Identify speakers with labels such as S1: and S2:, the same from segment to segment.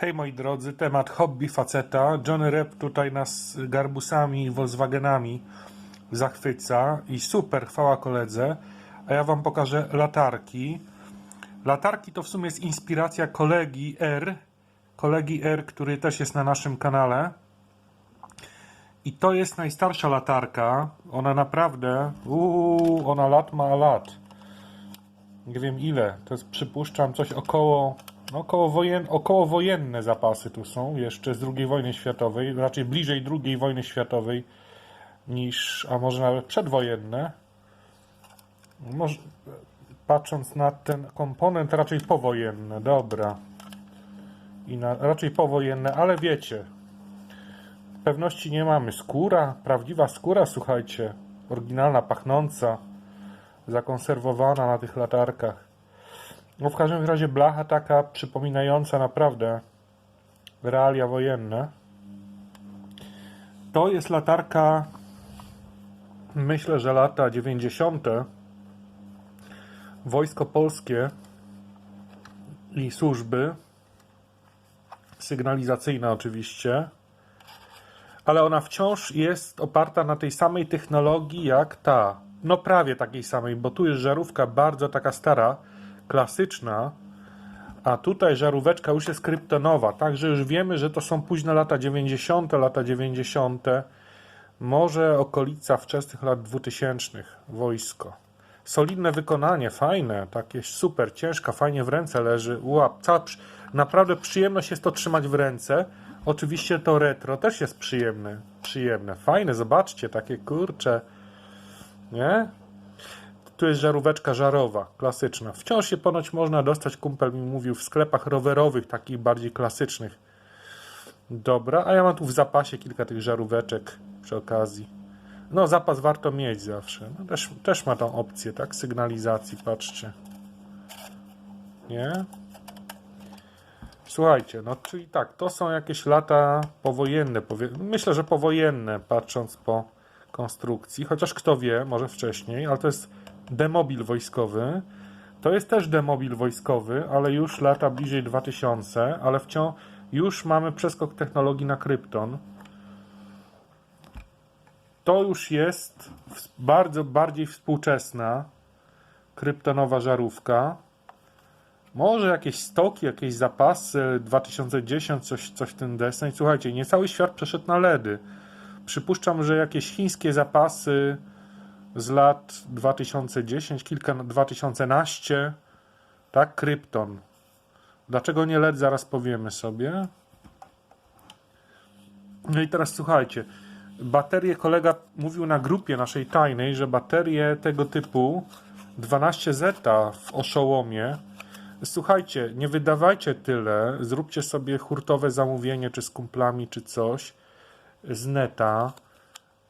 S1: Hej moi drodzy, temat hobby faceta. Johnny Rep tutaj nas garbusami i Volkswagenami zachwyca i super, chwała koledze. A ja wam pokażę latarki. Latarki to w sumie jest inspiracja kolegi R, kolegi R, który też jest na naszym kanale. I to jest najstarsza latarka. Ona naprawdę, uuu, ona lat ma lat. Nie wiem ile. To jest, przypuszczam, coś około, około wojenne zapasy tu są, jeszcze z II wojny światowej, raczej bliżej II wojny światowej niż, a może nawet przedwojenne. Może, patrząc na ten komponent, raczej powojenne, dobra. I na, raczej powojenne, ale wiecie, pewności nie mamy. Skóra, prawdziwa skóra, słuchajcie, oryginalna, pachnąca zakonserwowana na tych latarkach. No w każdym razie blacha taka przypominająca naprawdę realia wojenne. To jest latarka, myślę, że lata 90. Wojsko Polskie i służby sygnalizacyjne oczywiście, ale ona wciąż jest oparta na tej samej technologii jak ta. No prawie takiej samej, bo tu jest żarówka bardzo taka stara, klasyczna, a tutaj żaróweczka już jest kryptonowa, także już wiemy, że to są późne lata 90., lata 90., może okolica wczesnych lat 2000 wojsko. Solidne wykonanie, fajne, takie super, ciężka, fajnie w ręce leży. Łap, naprawdę przyjemność jest to trzymać w ręce. Oczywiście to retro też jest przyjemne, przyjemne, fajne, zobaczcie, takie kurcze, nie? Tu jest żaróweczka żarowa, klasyczna. Wciąż się ponoć można dostać, kumpel mi mówił, w sklepach rowerowych, takich bardziej klasycznych. Dobra, a ja mam tu w zapasie kilka tych żaróweczek przy okazji. No, zapas warto mieć zawsze. No, też, też ma tą opcję, tak? Sygnalizacji, patrzcie. Nie? Słuchajcie, no czyli tak, to są jakieś lata powojenne. Powie... Myślę, że powojenne, patrząc po konstrukcji. Chociaż kto wie, może wcześniej, ale to jest demobil wojskowy. To jest też demobil wojskowy, ale już lata bliżej 2000, ale wciąż już mamy przeskok technologii na krypton. To już jest bardzo bardziej współczesna kryptonowa żarówka. Może jakieś stoki, jakieś zapasy 2010, coś, coś w ten deseń. Słuchajcie, nie cały świat przeszedł na LEDy. Przypuszczam, że jakieś chińskie zapasy z lat 2010, kilka 2011, tak, krypton. Dlaczego nie LED, zaraz powiemy sobie. No i teraz słuchajcie, baterie kolega mówił na grupie naszej tajnej, że baterie tego typu 12 zeta w oszołomie. Słuchajcie, nie wydawajcie tyle, zróbcie sobie hurtowe zamówienie, czy z kumplami, czy coś z neta.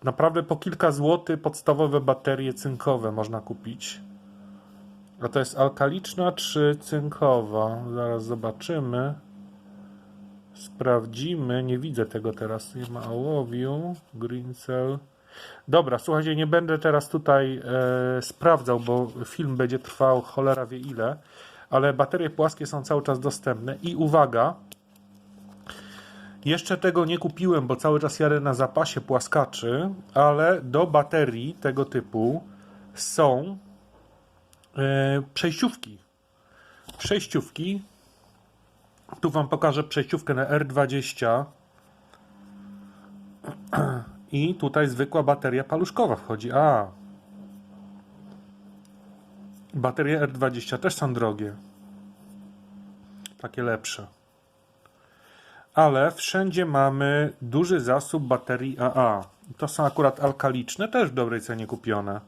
S1: Naprawdę po kilka złotych podstawowe baterie cynkowe można kupić. A to jest alkaliczna czy cynkowa? Zaraz zobaczymy. Sprawdzimy. Nie widzę tego teraz. Nie ma ołowiu. Green cell. Dobra, słuchajcie, nie będę teraz tutaj e, sprawdzał, bo film będzie trwał cholera wie ile, ale baterie płaskie są cały czas dostępne i uwaga, jeszcze tego nie kupiłem, bo cały czas jadę na zapasie płaskaczy, ale do baterii tego typu są e, przejściówki. Przejściówki. Tu Wam pokażę przejściówkę na R20. I tutaj zwykła bateria paluszkowa wchodzi. A. Baterie R20 też są drogie. Takie lepsze. Ale wszędzie mamy duży zasób baterii AA. To są akurat alkaliczne, też w dobrej cenie kupione.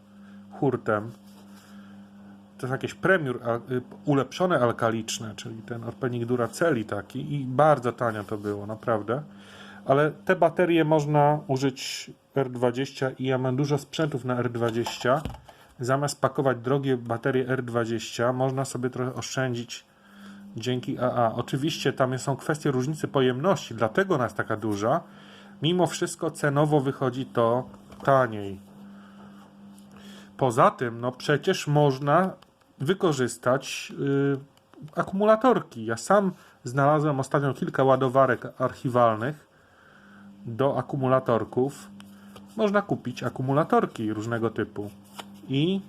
S1: Hurtem. To jest jakieś premiur y, ulepszone alkaliczne, czyli ten odpowiednik Duraceli taki i bardzo tanio to było, naprawdę. Ale te baterie można użyć R20 i ja mam dużo sprzętów na R20. Zamiast pakować drogie baterie R20, można sobie trochę oszczędzić dzięki AA. Oczywiście tam są kwestie różnicy pojemności, dlatego ona jest taka duża. Mimo wszystko cenowo wychodzi to taniej. Poza tym, no przecież można wykorzystać y, akumulatorki. Ja sam znalazłem ostatnio kilka ładowarek archiwalnych do akumulatorków. Można kupić akumulatorki różnego typu i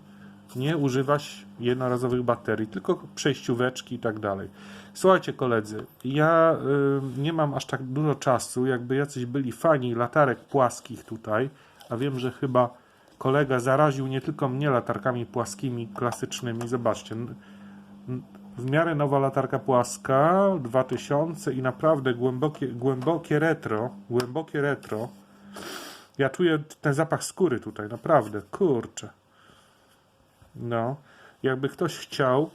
S1: nie używać jednorazowych baterii, tylko przejścióweczki i tak dalej. Słuchajcie koledzy, ja y, nie mam aż tak dużo czasu, jakby jacyś byli fani latarek płaskich tutaj, a wiem, że chyba kolega zaraził nie tylko mnie latarkami płaskimi, klasycznymi. Zobaczcie, w miarę nowa latarka płaska 2000 i naprawdę głębokie, głębokie retro, głębokie retro. Ja czuję ten zapach skóry tutaj, naprawdę, kurczę. No, jakby ktoś chciał,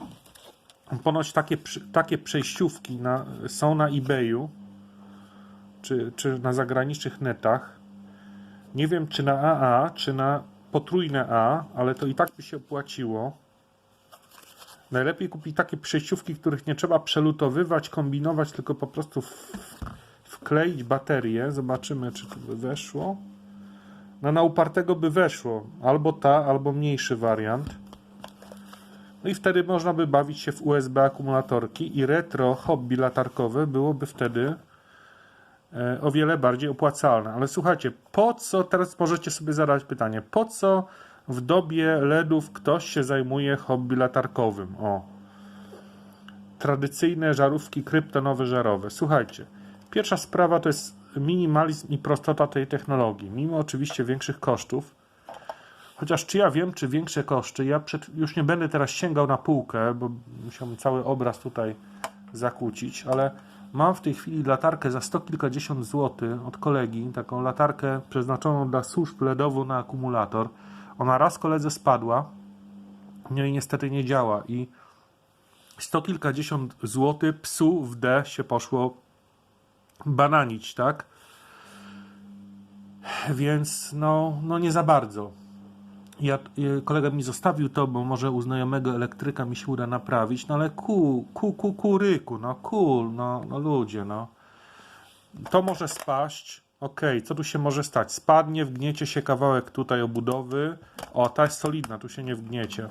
S1: ponoć takie, takie przejściówki na, są na eBayu, czy, czy na zagranicznych netach. Nie wiem, czy na AA, czy na potrójne A, ale to i tak by się opłaciło. Najlepiej kupić takie przejściówki, których nie trzeba przelutowywać, kombinować, tylko po prostu w, wkleić baterię. Zobaczymy, czy to by weszło. No na upartego by weszło. Albo ta, albo mniejszy wariant. No i wtedy można by bawić się w USB akumulatorki i retro hobby latarkowe byłoby wtedy e, o wiele bardziej opłacalne. Ale słuchajcie, po co, teraz możecie sobie zadać pytanie, po co w dobie LEDów ktoś się zajmuje hobby latarkowym? O. Tradycyjne żarówki kryptonowe żarowe. Słuchajcie, pierwsza sprawa to jest minimalizm i prostota tej technologii, mimo oczywiście większych kosztów. Chociaż czy ja wiem, czy większe koszty, ja przed, już nie będę teraz sięgał na półkę, bo musiałbym cały obraz tutaj zakłócić, ale mam w tej chwili latarkę za sto kilkadziesiąt złotych od kolegi, taką latarkę przeznaczoną dla służb LEDowo na akumulator. Ona raz koledze spadła, no i niestety nie działa i sto kilkadziesiąt złotych psu w D się poszło bananić, tak? Więc no, no nie za bardzo. Ja, y, kolega mi zostawił to, bo może u znajomego elektryka mi się uda naprawić, no ale ku, ku, ku, kuryku, no kul, no, no ludzie, no. To może spaść, okej, co tu się może stać? Spadnie, wgniecie się kawałek tutaj obudowy, o, ta jest solidna, tu się nie wgniecie.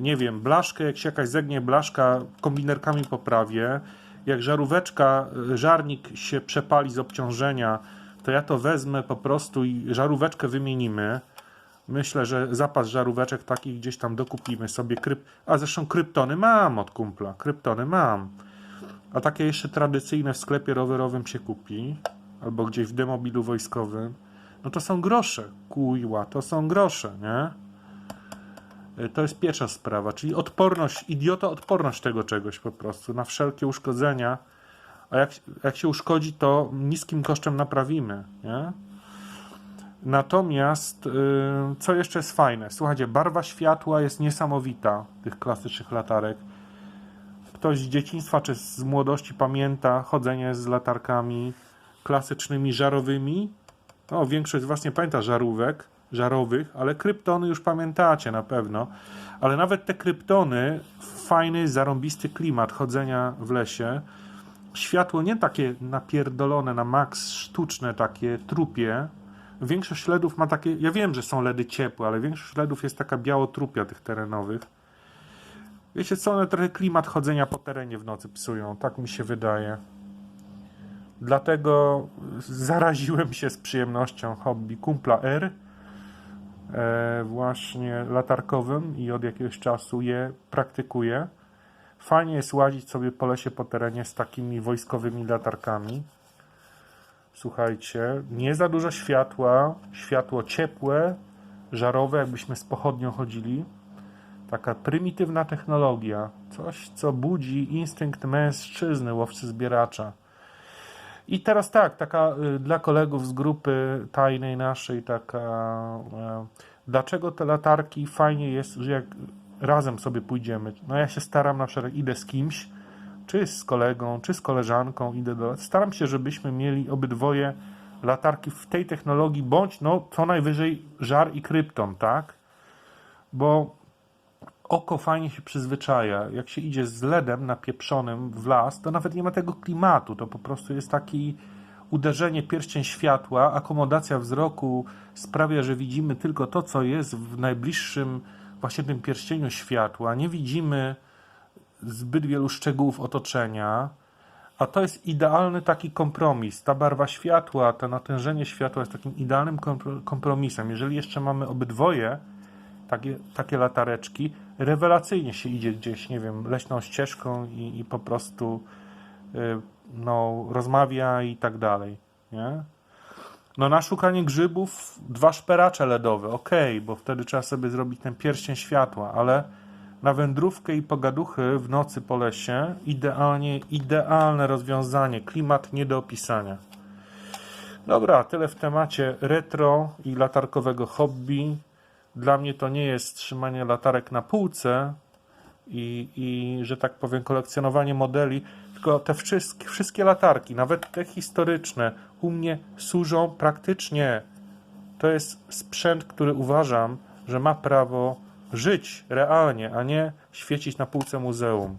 S1: Nie wiem, blaszkę, jak się jakaś zegnie blaszka, kombinerkami poprawię. Jak żaróweczka, y, żarnik się przepali z obciążenia, to ja to wezmę po prostu i żaróweczkę wymienimy. Myślę, że zapas żaróweczek takich gdzieś tam dokupimy sobie. Kryp... A zresztą kryptony mam od kumpla. Kryptony mam. A takie jeszcze tradycyjne w sklepie rowerowym się kupi. Albo gdzieś w demobilu wojskowym. No to są grosze. Kujła, to są grosze, nie? Y, To jest pierwsza sprawa, czyli odporność, idiota odporność tego czegoś po prostu na wszelkie uszkodzenia. A jak, jak się uszkodzi, to niskim kosztem naprawimy, nie? Natomiast, y, co jeszcze jest fajne? Słuchajcie, barwa światła jest niesamowita tych klasycznych latarek. Ktoś z dzieciństwa czy z młodości pamięta chodzenie z latarkami klasycznymi, żarowymi. O, większość z Was nie pamięta żarówek, żarowych, ale kryptony już pamiętacie na pewno. Ale nawet te kryptony, fajny, zarąbisty klimat chodzenia w lesie. Światło nie takie napierdolone na maks, sztuczne, takie trupie, Większość LEDów ma takie. Ja wiem, że są LEDy ciepłe, ale większość LEDów jest taka białotrupia tych terenowych. Wiecie co, one trochę klimat chodzenia po terenie w nocy psują, tak mi się wydaje. Dlatego zaraziłem się z przyjemnością hobby kumpla R, e, właśnie latarkowym i od jakiegoś czasu je praktykuję. Fajnie jest łazić sobie po lesie, po terenie z takimi wojskowymi latarkami. Słuchajcie, nie za dużo światła, światło ciepłe, żarowe, jakbyśmy z pochodnią chodzili. Taka prymitywna technologia, coś co budzi instynkt mężczyzny, łowcy zbieracza. I teraz tak, taka y, dla kolegów z grupy tajnej naszej, taka. E, dlaczego te latarki fajnie jest, że jak razem sobie pójdziemy. No ja się staram na przykład, idę z kimś, czy z kolegą, czy z koleżanką, idę do. Staram się, żebyśmy mieli obydwoje latarki w tej technologii, bądź no co najwyżej żar i krypton, tak? Bo oko fajnie się przyzwyczaja. Jak się idzie z LEDem napieprzonym w las, to nawet nie ma tego klimatu. To po prostu jest taki uderzenie pierścień światła, akomodacja wzroku sprawia, że widzimy tylko to, co jest w najbliższym właśnie tym pierścieniu światła. Nie widzimy zbyt wielu szczegółów otoczenia. A to jest idealny taki kompromis. Ta barwa światła, to natężenie światła jest takim idealnym kompro- kompromisem. Jeżeli jeszcze mamy obydwoje takie, takie latareczki, rewelacyjnie się idzie gdzieś, nie wiem, leśną ścieżką i, i po prostu y, no, rozmawia i tak dalej, nie? No na szukanie grzybów dwa szperacze LEDowe, ok, bo wtedy trzeba sobie zrobić ten pierścień światła, ale na wędrówkę i pogaduchy w nocy po lesie idealnie, idealne rozwiązanie, klimat nie do opisania. Dobra, tyle w temacie retro i latarkowego hobby. Dla mnie to nie jest trzymanie latarek na półce i, i że tak powiem, kolekcjonowanie modeli, tylko te wszystkie, wszystkie latarki, nawet te historyczne, u mnie służą praktycznie. To jest sprzęt, który uważam, że ma prawo żyć realnie, a nie świecić na półce muzeum.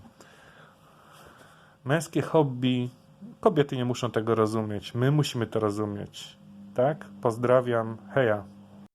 S1: Męskie hobby, kobiety nie muszą tego rozumieć, my musimy to rozumieć. Tak? Pozdrawiam, heja.